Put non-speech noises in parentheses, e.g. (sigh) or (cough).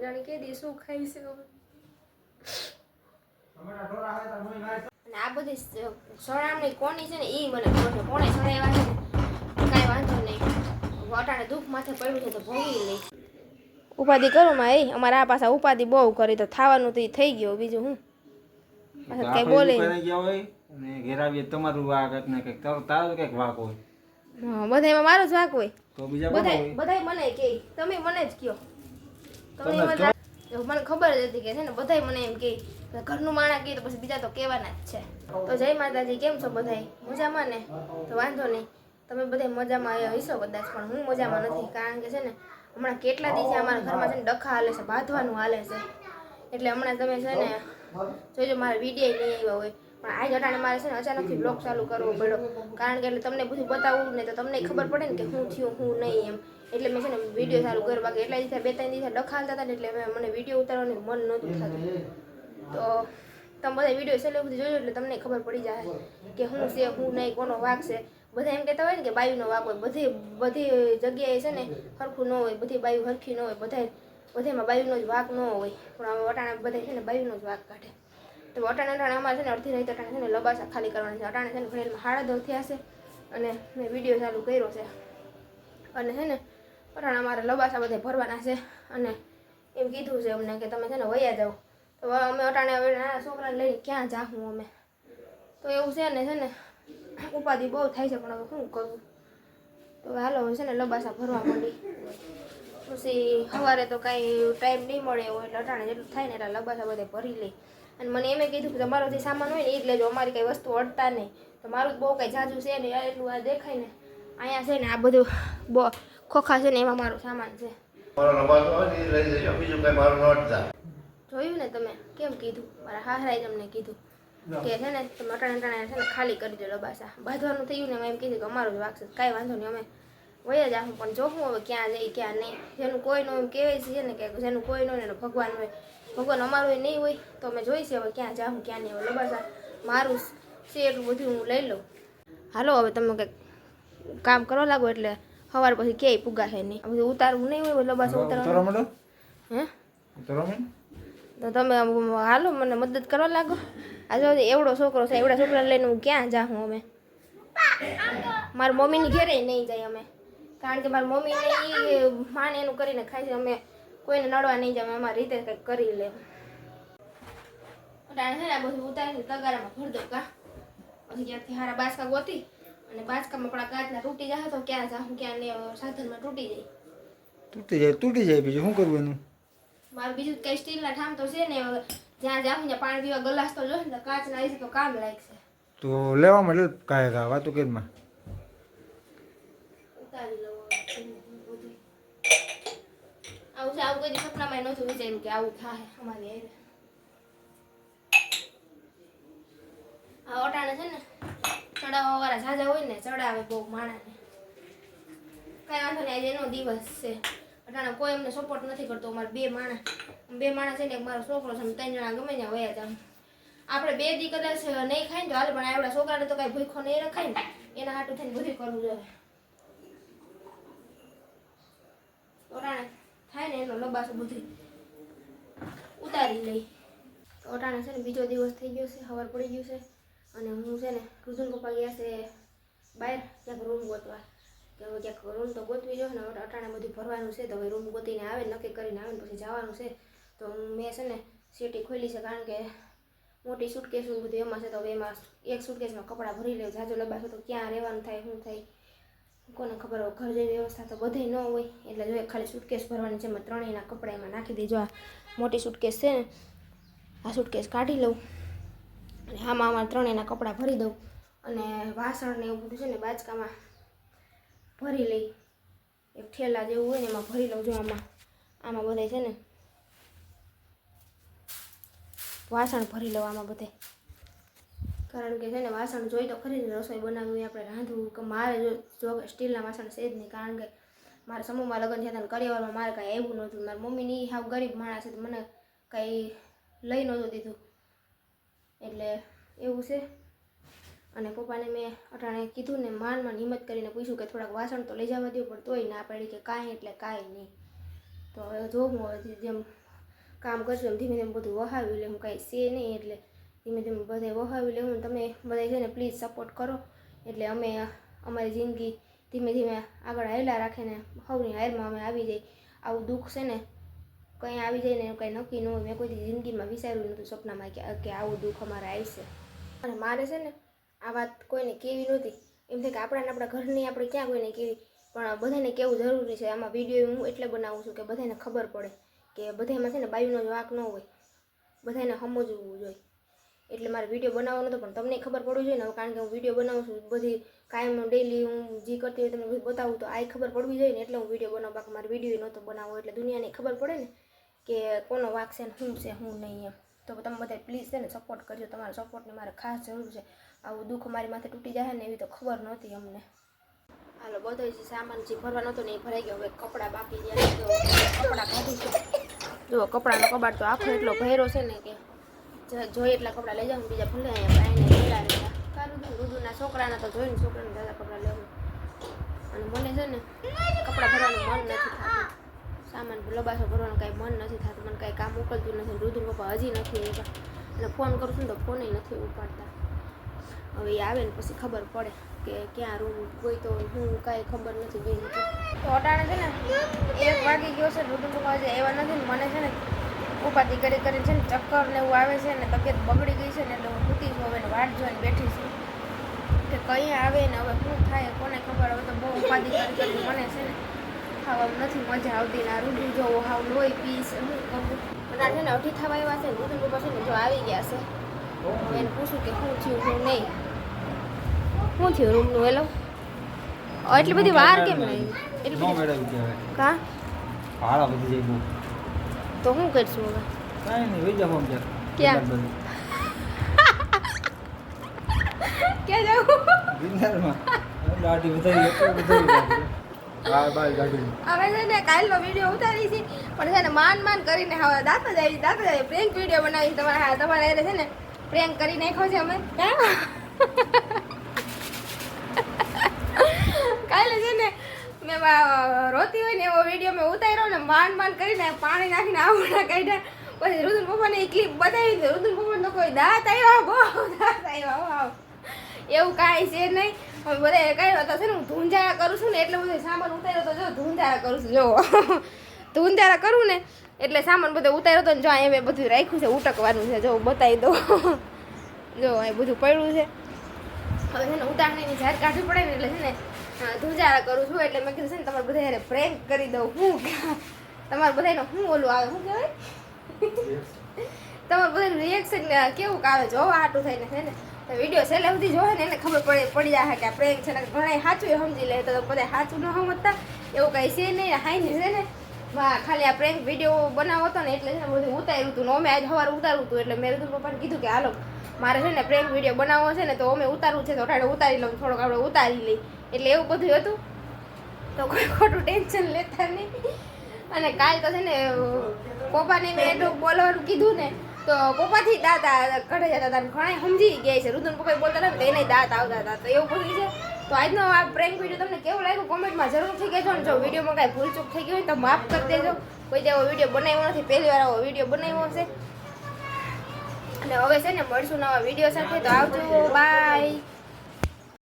જાણે કે દી શું ખાઈ છે અને આ બધી સળામણી કોની છે ને એ મને ખબર છે. કોણે સળાવ્યા છે કાંઈ વાંધો નહીં. અટાણે દુઃખ માથે પડ્યું છે તો ભોગી લઈ ઉપાધિ કરું માં એ અમારા આ પાછા ઉપાધિ બહુ કરી તો થવાનું તો એ થઈ ગયો બીજું હું? પાછા કઈ બોલે ઘેર આવીએ તમારું વાક ને કંઈક તારો તારો કંઈક વાક હોય. હા બધાયમાં મારો જ વાક હોય. તો બીજા કોનો બધાય બધાય મને કે તમે મને જ કયો. મને ખબર જ હતી કે છે ને બધાય મને એમ કે કે ઘરનું માણા કહે તો પછી બીજા તો કહેવાના જ છે. તો જય માતાજી કેમ છો બધાય? મજામાં ને? તો વાંધો નહીં. તમે બધા મજામાં આવ્યા હશો કદાચ પણ હું મજામાં નથી કારણ કે છે ને હમણાં કેટલા દિવસે અમારા ઘરમાં છે ને ડખા હાલે છે બાંધવાનું હાલે છે. એટલે હમણાં તમે છે ને જોજો મારા વીડિયો નહીં આવ્યા હોય. પણ આજ અટાણે મારે છે ને અચાનકથી બ્લોગ ચાલુ કરવો પડ્યો. કારણ કે એટલે તમને બધું બતાવવું ને તો તમને ખબર પડે ને કે હું થયું હું નહીં એમ. એટલે મેં છે ને વીડિયો ચાલુ કર્યો બાકી એટલા દિવસે બે ત્રણ દિવસે ડખાલતા હતા એટલે મને વીડિયો ઉતારવાનું મન નહોતું થતું. તો તમે બધા વીડિયો છેલ્લે સુધી જોજો એટલે તમને ખબર પડી જાય કે શું છે શું નહીં, કોનો વાક છે. બધા એમ કહેતા હોય ને કે બાયુનો વાક હોય. બધી બધી જગ્યાએ છે ને સરખું ન હોય. બધી બાયુ સરખી ન હોય. બધા બધામાં બાયુનો જ વાક ન હોય. પણ અમે વટાણા બધા છે ને બાયુનો જ વાક કાઢે. તો વટાણા અટાણા અમારે છે ને અડધી રાત અટાણા છે ને લબાસા ખાલી કરવાના છે. અટાણે છે ને ભણેલમાં હાડા દોર થયા છે. અને મેં વીડિયો ચાલુ કર્યો છે. અને છે ને અટાણે અમારે લબાસા બધે ભરવાના છે અને એમ કીધું છે અમને કે તમે છે ને વયા જાઓ. તો અમે અટાણે હવે છોકરાને લઈને ક્યાં જાઉં અમે? તો એવું છે ને છે ને, ઉપાધિ બહુ થાય છે, પણ હવે શું કરવું? તો હાલો છે ને લબાસા ભરવા માંડી. પછી સવારે તો કાંઈ ટાઈમ નહીં મળે એવો, એટલે અટાણે જેટલું થાય ને એટલે લબાસા બધે ભરી લઈ અને મને એમ કીધું કે તમારો જે સામાન હોય ને એ જ લેજો, અમારી કાંઈ વસ્તુ અડતા નહીં. તો મારું બહુ કાંઈ જાજુ છે ને એટલું આ દેખાય ને. અહીંયા છે ને આ બધું બહુ ખોખા છે ને એમાં મારું સામાન છે. હોય જોયું ને તમે? કેમ કીધું? મારા હાહરાએ તમને કીધું કે છે ને તમે અટાણે અટાણે છે ને ખાલી કરી દો લબાસા. બાંધવાનું થયું ને એમ કીધું કે અમારું જ વાગશે. કાંઈ વાંધો નહીં અમે વયા આવું પણ જોવું હવે ક્યાં જઈ ક્યાં નહીં? જેનું કોઈ નું એમ કહેવાય છે ને કે જેનું કોઈ નો એનું ભગવાન હોય. ભગવાન અમારું નહીં હોય તો અમે જોઈશે હવે ક્યાં જાઉં ક્યાં નહીં. હવે લબાસા. મારું છે એટલું બધું હું લઈ લઉં. હાલો હવે તમે કંઈક કામ કરવા લાગો એટલે સવાર પછી ક્યાંય પુગાશે નહીં. આ બધું ઉતારવું નહીં હોય લબાસા બસ ઉતારવાનું. માંડો? હે? ઉતરો તો તમે હાલો મને મદદ કરવા લાગો. આ જો એવડો છોકરો છે એવડા છોકરા લઈને હું ક્યાં જાઉં અમે મારા મમ્મીની ઘેરે નહીં જાય અમે. કારણ કે મારી મમ્મીને એ માને એનું કરીને ખાય છે અમે કોઈને નડવા નહીં જાય અમારી રીતે કંઈક કરી લે છે ને બધું ઉતારીને તગારામાં ભર દો કા. પછી ક્યાંકથી હારા બાસકા ગોતી અને બાચકામાં પણ ગાંઠના તૂટી જાય તો ક્યાં જાઉં ક્યાં ને સાધનમાં તૂટી જાય. તૂટી જાય તૂટી જાય બીજું શું કરવું એનું? મારું બીજું કઈ સ્ટીલના ઠામ તો છે ને જ્યાં જાઉં ત્યાં પાણી પીવા ગલાસ તો જોઈએ ને કાચના આવી તો કામ લાગશે. તો લેવા મળે કાંઈ ગા વાતો કેદમાં ઉતારી લઉં આવું છે આવું કઈ સપનામાં નહોતું વિચાર્યું કે આવું થાય અમારી અટાણે છે ને ચડાવવા વાળા ઝાઝા હોય ને ચડાવે બહુ માણાને. કઈ વાંધો નહીં, આજે એનો દિવસ છે. અટાણે કોઈ એમને સપોર્ટ નથી કરતો, અમારે બે માણસ બે માણસ છે ને મારો છોકરો છે ત્રણ જણા ગમે ત્યાં વયા જાવ આપણે બે દી કદાચ નહીં ખાઈ ને તો હાલ, પણ આવડા છોકરાને તો કઈ ભૂખો નહીં રખાય ને, એના હાટું થઈને બધું કરવું જોઈએ. અટાણે થાય ને, એનો લબાસો બધું ઉતારી લઈ. ઓટાણે છે ને, બીજો દિવસ થઈ ગયો છે સવાર પડી ગયું છે. અને હું છે ને રુજુન પપ્પા ગયા છે બહાર ક્યાંક રૂમ ગોતવા. કે હવે ક્યાંક રૂમ તો ગોતવી જોઈએ ને અટાણે બધું ભરવાનું છે, તો હવે રૂમ ગોતીને આવે, નક્કી કરીને આવે ને પછી જવાનું છે. તો મેં છે ને સીટી ખોલી છે કારણ કે મોટી સુટકેસ બધું એમાં છે, તો હવે એમાં એક સુટકેસમાં કપડાં ભરી લે, જાજો લબાશો તો ક્યાં રહેવાનું થાય, શું થાય. કોને ખબર હોય, ઘર જેવી વ્યવસ્થા તો બધે ન હોય. એટલે જોઈએ ખાલી સુટકેસ ભરવાની છે મેં ત્રણેયના કપડાં એમાં નાખી દેજો. આ મોટી સુટકેસ છે ને, આ સુટકેસ કાઢી લઉં. અને આમાં આમાં ત્રણેયના કપડાં ભરી દઉં અને વાસણ ને એવું બધું છે ને બાચકામાં ભરી લઈ. એક ઠેલા જેવું હોય ને એમાં ભરી લઉં જો આમાં. આમાં બધે છે ને વાસણ ભરી લઉં આમાં બધે. કારણ કે છે ને વાસણ જોઈ તો ખરી રસોઈ બનાવવી આપણે રાંધવું કે મારે જો સ્ટીલના વાસણ છે જ નહીં. કારણ કે મારા સમૂહમાં લગ્ન થયા હતા કરિયાવરમાં મારે કાંઈ આવ્યું નહોતું. મારી મમ્મીની હાવ ગરીબ માણસ છે તો મને કાંઈ લઈ નહોતું દીધું. એટલે એવું છે. અને પપ્પાને મેં અટાણે કીધું ને માન માન હિંમત કરીને પૂછ્યું કે થોડાક વાસણ તો લઈ જવા દો, પણ તોય ના પાડી કે કાંઈ એટલે કાંઈ નહીં. તો હવે જોવું હવે જેમ કામ કરશું એમ ધીમે ધીમે બધું વહાવી લે, હું કાંઈ છે નહીં એટલે ધીમે ધીમે બધે વહાવી લેવું તમે બધા છે ને પ્લીઝ સપોર્ટ કરો. એટલે અમે અમારી જિંદગી ધીમે ધીમે આગળ હેલા રાખીને સૌની હારમાં અમે આવી જઈ. આવું દુઃખ છે ને કંઈ આવી જાય ને કંઈ નક્કી ન હોય. મેં કોઈ જિંદગીમાં વિચાર્યું નહોતું સપનામાં કે કે આવું દુઃખ અમારે આવશે. અને મારે છે ને આ વાત કોઈને કેવી નહોતી. એમ થાય કે આપણાને આપણા ઘરની આપણે ક્યાં કોઈને કેવી. પણ બધાને કેવું જરૂરી છે. આમાં વીડિયો હું એટલે બનાવું છું કે બધાને ખબર પડે કે બધામાં છે ને બાયુનો જ વાંક ન હોય. બધાને સમજવું જોઈએ. એટલે મારે વીડિયો બનાવવાનો હતો, પણ તમને ખબર પડવી જોઈએ ને કારણ કે હું વીડિયો બનાવું છું, બધી કાયમ ડેલી હું જે કરતી હોય તમને બતાવું, તો આ ખબર પડવી જોઈએ ને. એટલે હું વીડિયો બનાવું, બાકી મારે વીડિયો નહોતો બનાવવો. એટલે દુનિયાને ખબર પડે ને કે કોનો વાક છે ને શું છે શું નહીં એમ. તો તમે બધા પ્લીઝ છે ને સપોર્ટ કરજો. તમારા સપોર્ટની મારે ખાસ જરૂર છે. આવું દુઃખ મારી માથે તૂટી જાય ને એવી તો ખબર નહોતી અમને. હાલો બધો જે સામાન જે ભરવાનો હતો ને એ ભરાઈ ગયો. હવે કપડાં બાકી ગયા તો કપડાં કાઢી જુઓ કપડાનો કબાટ તો આખો એટલો ભર્યો છે ને કે જોઈએ એટલા કપડાં લઈ જાઉં બીજા ભલે અહીંયા ભાઈને કારું તો છોકરાના તો જોઈને છોકરાને દાદા કપડાં લેવું. અને મને છે ને કપડાં ભરવાનું મન નથી થતું. સામાન લબાસો ભરવાનું કાંઈ મન નથી થતું, મને કાંઈ કામ મોકલતું નથી. રુદ્ર પપ્પા હજી નથી આવ્યા. અને ફોન કરું છું ને તો ફોન નથી ઉપાડતા. હવે એ આવે ને પછી ખબર પડે કે ક્યાં રૂમ કોઈ તો હું કાંઈ ખબર નથી નથી તો અટાણે છે ને એક વાગી ગયો છે, રુદ્ર પપ્પા હજી એવા નથી ને મને છે ને ઉપાધી કરી કરીને છે ને ચક્કર ને એવું આવે છે ને તબિયત બગડી ગઈ છે ને એટલે હું સૂતી છું, હવે વાટ જોઈને બેઠી છું. કે કંઈ આવે ને હવે શું થાય કોને ખબર, હવે તો બહુ ઉપાધિ કરી કરી મને છે ને ખાવામાં નથી મજા આવતી ને આ રૂડું જો હાવ લોહી પીસ બધા છે ને અઢી થવા એવા છે ને પછી ને જો આવી ગયા છે. હું એને પૂછું કે શું થયું શું નહીં? શું થયું રૂમનું હેલો? એટલી બધી વાર કેમ નહીં એટલી બધી કા ભાડા વધી જાય બહુ તો શું કરશું હવે? કાંઈ નહીં વહી જાવ સમજ્યા ક્યાં? (laughs) ક્યાં જાવ ગિરનારમાં દાઢી વધારી વધારી (laughs) હવે છે ને કાલનો વીડિયો ઉતારી છે. પણ છે ને માન માન કરીને હવે દાંત જ આવી, દાંત જ આવી. પ્રેન્ક વીડિયો બનાવી તમારા હા તમારા એને છે ને પ્રેન્ક કરી નાખ્યો છે અમે. કાલે છે ને મેં રોતી હોય ને એવો વીડિયો મેં ઉતાર્યો ને માંડ માંડ કરીને પાણી નાખીને આવડા કાઢ્યા. પછી રુદન પપ્પાને એ ક્લિપ બતાવી રુદન પપ્પાને તો કોઈ દાંત આવ્યા, બહુ દાંત આવ્યા, વાવ. એવું કાંઈ છે નહીં. હવે બધા કાંઈ હતા છે ને હું ધૂંધારા કરું છું ને એટલે બધું સામાન ઉતાર્યો તો જો ધૂંધારા કરું છું જો. (laughs) ધૂંધારા કરું ને એટલે સામાન બધો ઉતાર્યો તો ને જો અહીંયા મેં બધું રાખ્યું છે ઉટકવાનું છે જો બતાવી દો (laughs) જો અહીં બધું પડ્યું છે. હવે છે ને ઉતારણીની જાત કાઢવી પડે ને એટલે છે ને ધૂંધારા કરું છું એટલે મેં કીધું છે ને તમારે બધા યારે પ્રેન્ક કરી દઉં. હું તમારે બધાનો શું ઓલું આવે શું કહેવાય? (laughs) તમારે બધાનું રિએક્શન કેવું આવે જોવા આટું થઈને છે ને. તો વીડિયો છેલ્લે સુધી જોવે ને, એને ખબર પડે પડી જાય કે આ છે ને ઘણા સાચું સમજી લે. તો બધા સાચું ન સમજતા, એવું કાંઈ છે નહીં, હાઈ છે ને. ખાલી આ પ્રેન્ક વીડિયો બનાવો હતો ને એટલે છે ને બધું ઉતાર્યું હતું ને અમે આજ સવારે ઉતારું હતું એટલે મેં ઋતુ પપ્પાને કીધું કે હાલો, મારે છે ને પ્રેન્ક વીડિયો બનાવવો છે ને, તો અમે ઉતારવું છે, તો અઠાડે ઉતારી લઉં, થોડોક આપણે ઉતારી લઈ એટલે એવું બધું હતું. તો કોઈ ખોટું ટેન્શન લેતા નહીં. અને કાલ તો છે ને, પપ્પાને મેં એટલું બોલવાનું કીધું ને તો પપ્પાથી દાંત આ- જતા હતા ઘણા સમજી ગયા છે. રુદન પપ્પા બોલતા હતા એને દાંત આવતા હતા. તો એવું કહ્યું છે. તો આજનો આ પ્રેન્ક વીડિયો તમને કેવું લાગ્યું? કોમેન્ટમાં જરૂરથી કહેજો ને. જો વિડીયોમાં કાંઈ ભૂલચૂક થઈ ગઈ હોય તો માફ કરી દેજો. કોઈ તેવો વીડિયો બનાવ્યો નથી. પહેલી વાર આવો વીડિયો બનાવ્યો હશે. અને હવે છે ને મળશું નવા વીડિયો સાથે. તો આવજો. બાય